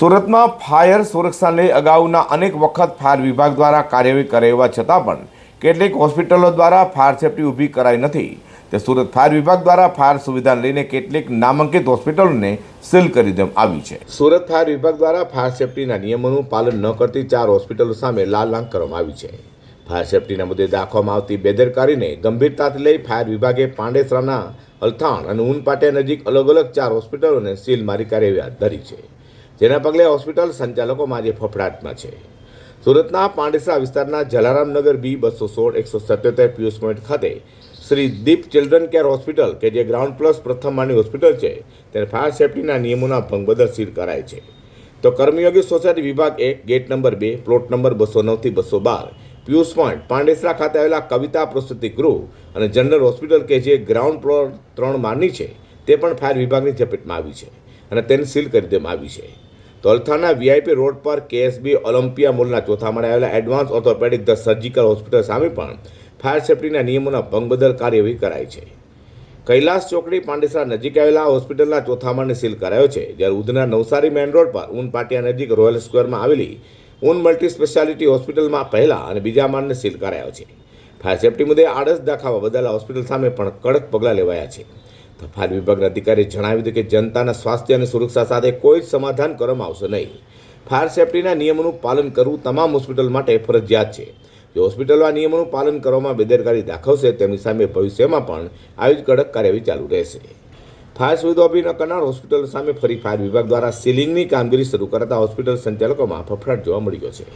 સુરતમાં ફાયર સુરક્ષાને અગાઉના અનેક વખત ફાયર વિભાગ દ્વારા કાર્યવાહી કરાવવા છતાં પણ કેટલીક હોસ્પિટલો દ્વારા ફાયર સેફટી ઊભી કરાઈ નથી. તે સુરત ફાયર વિભાગ દ્વારા ફાયર સુવિધા લઈને કેટલીક નામાંકિત હોસ્પિટલોને સીલ કરી દેવામાં આવી છે. સુરત ફાયર વિભાગ દ્વારા ફાયર સેફટીના નિયમોનું પાલન ન કરતી ચાર હોસ્પિટલો સામે લાલ આંખ કરવામાં આવી છે. ફાયર સેફટીના મુદ્દે દાખવામાં આવતી બેદરકારીને ગંભીરતાથી લઈ ફાયર વિભાગે પાંડેસરાના અલથાણ અને ઉનપાટિયા નજીક અલગ અલગ ચાર હોસ્પિટલોને સીલ મારી કાર્યવાહી હાથ ધરી છે. જેના પગલે હોસ્પિટલ સંચાલકોમાં આજે ફફડાટમાં છે. સુરતના પાંડેસરા વિસ્તારના જલારામનગર બી બસો સોળ, એકસો સત્યોતેર, પિયુષ પોઈન્ટ ખાતે Shri Deep children care hospital, કે જે ગ્રાઉન્ડ પ્લસ પ્રથમ માળની હોસ્પિટલ છે, તેને ફાયર સેફટીના નિયમોના ભંગ બદલ સીલ કરાય છે. તો કર્મયોગી સોસાયટી વિભાગ એક, ગેટ નંબર બે, પ્લોટ નંબર બસો નવથી બસો બાર, પિયુષ પોઈન્ટ, પાંડેસરા ખાતે આવેલા કવિતા પ્રસ્તુતિ ગૃહ અને જનરલ હોસ્પિટલ, કે જે ગ્રાઉન્ડ ફ્લોર ત્રણ માળની છે, તે પણ ફાયર વિભાગની ઝપેટમાં આવી છે અને તેને સીલ કરી દેવામાં આવી છે. તો અલથાના વીઆઈપી રોડ પર કેએસબી ઓલિમ્પિયા મોલના ચોથા માળે આવેલા advance orthopaedic the surgical hospital સામે પણ ફાયર સેફટીના નિયમોના ભંગ બદલ કાર્યવાહી કરાઈ છે. કૈલાસ ચોકડી પાંડેસરા નજીક આવેલા હોસ્પિટલના ચોથા માળને સીલ કરાયો છે, જ્યારે ઉધના નવસારી મેઇન રોડ પર ઊન પાટિયા નજીક રોયલ સ્ક્વેરમાં આવેલી ઊન મલ્ટી સ્પેશિયાલિટી હોસ્પિટલમાં પહેલા અને બીજા માળને સીલ કરાયો છે. ફાયર સેફટી મુદ્દે આડસ દાખવવા બદલ હોસ્પિટલ સામે પણ કડક પગલાં લેવાયા છે. તો ફાયર વિભાગના અધિકારીએ જણાવ્યું હતું કે જનતાના સ્વાસ્થ્ય અને સુરક્ષા સાથે કોઈ જ સમાધાન કરવામાં આવશે નહીં. ફાયર સેફટીના નિયમોનું પાલન કરવું તમામ હોસ્પિટલ માટે ફરજિયાત છે. જો હોસ્પિટલો આ નિયમોનું પાલન કરવામાં બેદરકારી દાખવશે, તેમની સામે ભવિષ્યમાં પણ આવી જ કડક કાર્યવાહી ચાલુ રહેશે. ફાયર સુવિધા ઊભી ન કરનાર હોસ્પિટલ સામે ફરી ફાયર વિભાગ દ્વારા સીલિંગની કામગીરી શરૂ કરાતા હોસ્પિટલ સંચાલકોમાં ફફડાટ જોવા મળ્યો છે.